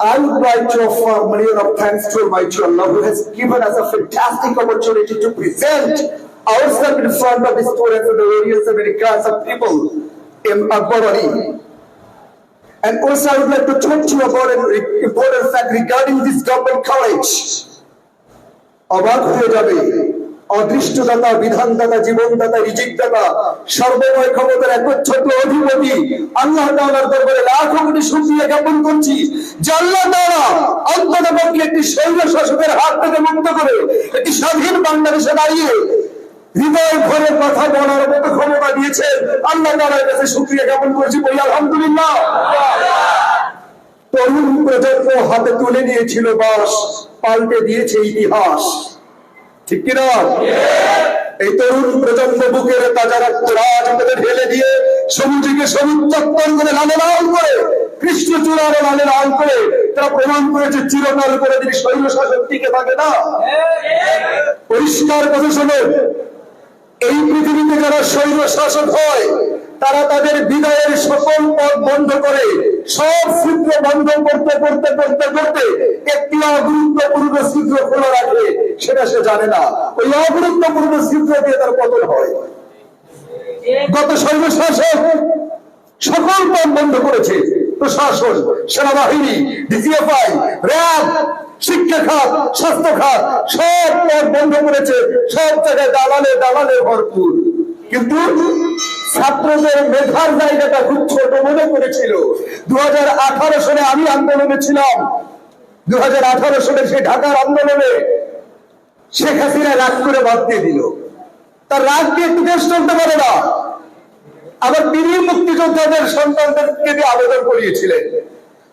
I would like to offer million of thanks to Almighty Allah who has given us a fantastic opportunity to present ourselves in front of the students of the various Americans and people in Akbarani. And also I would like to talk to you about an important fact regarding this government college. অবাক হয়ে যাবে অদৃষ্টদাতা, বিধানদাতা, জীবনদাতা, রিজিকদাতা, সর্বময় ক্ষমতার একচ্ছত্র অধিপতি আল্লাহ তাআলার দরবারে লাখো কোটি শুকরিয়া জ্ঞাপন করছি, যে আল্লাহ তাআলা অন্তত একটি শৈল শাসকের হাত থেকে মুক্ত করে একটি স্বাধীন বাংলাদেশে দাঁড়িয়ে হৃদয় ভরে কথা বলার মতো ক্ষমতা দিয়েছেন। আল্লাহ তাআলার কাছে শুকরিয়া জ্ঞাপন করছি বলি, আলহামদুলিল্লাহ। তরুণ প্রজন্ম হাতে তুলে নিয়েছিল বাস, পাল্টে দিয়েছে ইতিহাস। ঠিক কিনা? এই তরুণ প্রজন্ম বুকের তাজা রক্ত রাজপথে ঢেলে দিয়ে সবুজকে সবুজ করে লালে লাল করে, কৃষ্ণ চূড়ার লালে লাল করে, তারা প্রমাণ করেছে চিরকাল করে তিনি শৈল শাসক টিকে থাকে না। পরিষ্কার কথা শোনো, এই পৃথিবীতে যারা শৈল শাসক হয়, তারা তাদের বিদায়ের সকল পথ বন্ধ করে, সব সূত্র বন্ধ করতে করতে করতে করতে একটি গুরুত্বপূর্ণ সূত্র খোলা রাখে। সেটা সে জানে না। ওই অগুরুত্বপূর্ণ সূত্র দিয়ে তার পতন হয়। গত শৈল শাসক সকল পথ বন্ধ করেছে। প্রশাসন, সেনাবাহিনী ডিজিএফআই র্যাব, শিক্ষা খাত, স্বাস্থ্য খাত, সব পথ বন্ধ করেছে। সব জায়গায় দালালে দালালে ভরপুর। কিন্তু ছাত্রদের মেধার জায়গাটা খুব ছোট মনে করেছিল। দু হাজার আঠারো সালে আমি আন্দোলনে ছিলাম। দু হাজার আঠারো সালে সেই ঢাকার আন্দোলনে শেখ হাসিনা রাগ করে বাদ দিয়ে দিল। তার রাগ দিয়ে একটু দেশ চলতে পারে না। আবার তিনি মুক্তিযোদ্ধাদের সন্তানদেরকে দিয়ে আবেদন করিয়েছিলেন।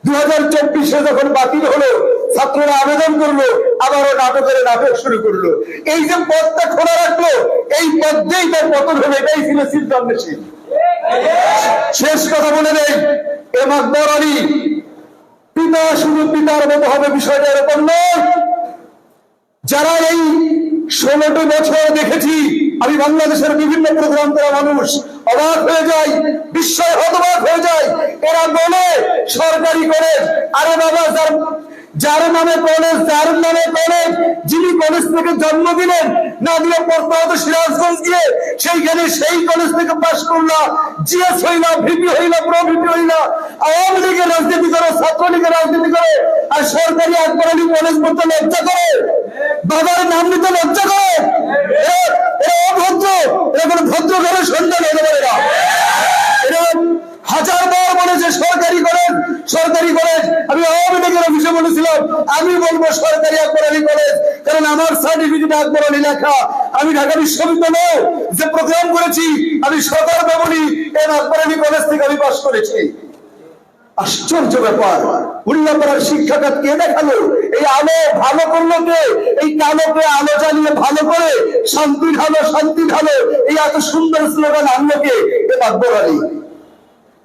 দু হাজার চব্বিশে যখন বাতিল হলো, ছাত্ররা আবেদন করল, আবারও নাটকের নাটক শুরু করল। এই যে পথটা খোলা রাখল, এই পথ দিয়েই তার পতন হলো এটাই ছিল সিদ্ধান্তশীল শেষ কথা বলে নেই, এ আকবর আলী। পিতা শুধু পিতার মতো হবে বিষয়টা এরকম নয় যারা এই ষোলোটি বছর দেখেছি, আমি বাংলাদেশের বিভিন্ন প্রোগ্রাম করা মানুষ, অবাক হয়ে যাই, বিস্ময় হতবাক হয়ে যায় এরা বলে, সরকারি কলেজ। আরে বাবা, যার যার নামে কলেজ, যার নামে কলেজ, যিনি কলেজ থেকে জন্ম দিলেন, না দিলে পড়তে হতো সিরাজগঞ্জ গিয়ে, সেইখানে সেই কলেজ থেকে পাশ করলা। জিএস হইলা, ভিপি হইলা, প্রভিপি হইলা। আওয়ামী লীগের রাজনীতি করো, ছাত্রলীগের রাজনীতি করো, আর সরকারি আকবর আলী কলেজ পড়তে লজ্জা করে। বাবার নাম নিতে লজ্জা করে। অভদ্র, এরা ভদ্র সন্তান হতে পারে না। হাজার বার বলেছে, সরকারি সরকারি কলেজ। আমি আওয়ামী লীগের অফিসে বলেছিলাম, আমি বলব সরকারি আকবর আলী কলেজ, কারণ আমার সার্টিফিকেট লেখা। আমি ঢাকা বিশ্ববিদ্যালয়ে যে প্রোগ্রাম করেছি, আমি সদর ব্যবনী এর আকবর আলী কলেজ থেকে আমি পাশ করেছি। আশ্চর্য ব্যাপার। উল্লাপাড়ার শিক্ষাখাত কে দেখাল? এই আলো ভালো করল কে? এই কালোকে আলো জ্বালিয়ে ভালো করে? শান্তি ঢালো শান্তি ঢালো। এই এত সুন্দর স্লোগান আনলো কে? এ আকবর আলী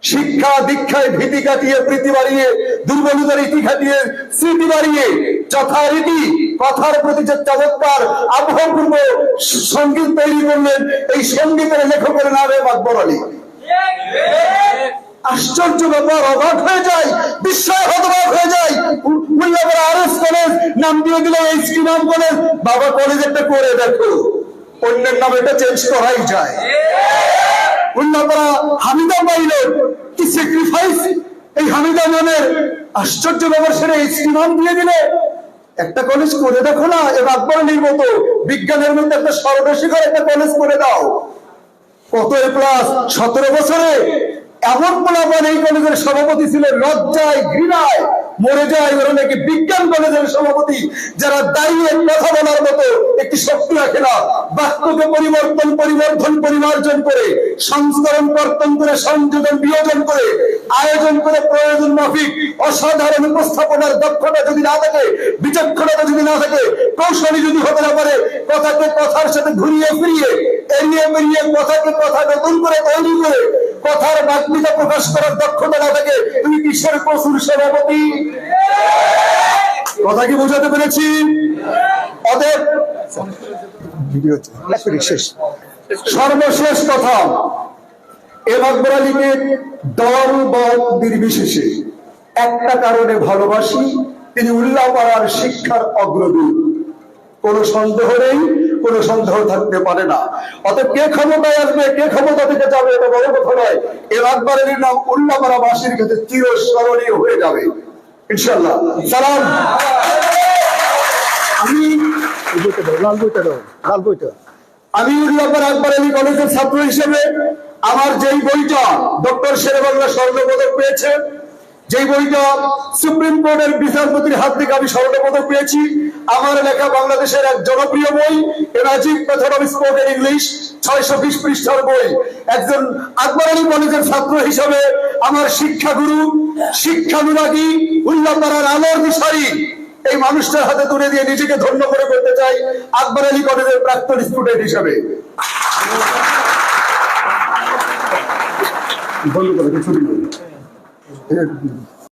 শিক্ষা দীক্ষায় ভীতি কাটিয়ে, প্রীতি বাড়িয়ে, দুর্বলতার ইতি কাটিয়ে স্মৃতি বাড়িয়ে, যথারীতি কথার প্রতি যে চমৎকার আবহপূর্ব সংগীত তৈরি করলেন, এই সঙ্গীতের লেখকের নামে আকবর আলী আশ্চর্য ব্যাপার, অবাক হয়ে যায়, বিস্ময় হতবাক হয়ে যায়। আর এস কলেজ নাম দিয়ে দিল এইচটি নাম কলেজ। বাবা কলেজ একটা করে দেখো, অন্যের নাম এটা চেঞ্জ করাই যায়। হামিদা কি স্যাক্রিফাইস এই হামিদা নামের আশ্চর্য ব্যাপার, সেটা এইচটি নাম দিয়ে দিলে। একটা কলেজ করে দেখো না এবার আকবর আলীর মতো বিজ্ঞানের মধ্যে একটা সর্বশিখর একটা কলেজ করে দাও। কত এ প্লাস সতেরো বছরে এমন পোলাপান এই কলেজের সভাপতি ছিলেন লজ্জায়, ঘৃণায় মরে যায় ওরা নাকি বিজ্ঞান কলেজের সভাপতি, যারা দাঁড়িয়ে কথা বলার মতো একটি শক্তি রাখে না। বাক্যকে পরিবর্তন পরিবর্তন পরিমার্জন করে, সংস্করণ কর্তন করে সংযোজন, বিয়োজন করে, আয়োজন করে প্রয়োজন মাফিক, অসাধারণ উপস্থাপনার দক্ষতা যদি না থাকে, বিচক্ষণতা যদি না থাকে, কৌশলী যদি হতে না পারে, কথাকে কথার সাথে ঘুরিয়ে ফিরিয়ে, এড়িয়ে বেরিয়ে কথাকে কথা নতুন করে তৈরি করে কথার বাগ্মিতা প্রকাশ করার দক্ষতা না থাকে, তুমি কিসের প্রচুর সভাপতি কথা কি বোঝাতে পেরেছি? সর্বশেষ কথা, এ আকবর আলীকে দল বা নির্বিশেষে। একটা কারণে ভালোবাসি, তিনি উল্লাপাড়ার শিক্ষার অগ্রদূত। কোন সন্দেহ নেই কোন সন্দেহ থাকতে পারে না। অতএব কে ক্ষমতায় আসবে, কে ক্ষমতা থেকে যাবে, এটা বড় কথা নয়। এর আকবরের নাম উল্লাপাড়া বাসীর কাছে চিরস্মরণীয় হয়ে যাবে। ইনশাল্লাহ সালাম। আমি লাল বইটা লাল বইটা আমি উল্লাপাড়া আকবর আলী কলেজের ছাত্র হিসেবে আমার যেই বইটা ডক্টর শেরেবাংলা স্বর্ণপদক পেয়েছে, যেই বইটা সুপ্রিম কোর্টের বিচারপতির হাত থেকে আমি স্বর্ণপদক পেয়েছি আমার লেখা বাংলাদেশের এক জনপ্রিয় বই এনাজিক মেথড অফ স্পোকেন ইংলিশ, ছয়শো বিশ পৃষ্ঠার বই। একজন আকবর আলী কলেজের ছাত্র হিসেবে আমার শিক্ষাগুরু, শিক্ষানুরাগী, উল্লাপাড়ার আলোর বিষয়ী এই মানুষটার হাতে তুলে দিয়ে নিজেকে ধন্য করে করতে চাই আকবর আলী কলেজের প্রাক্তন স্টুডেন্ট হিসেবে। বন্ধ করে ছবি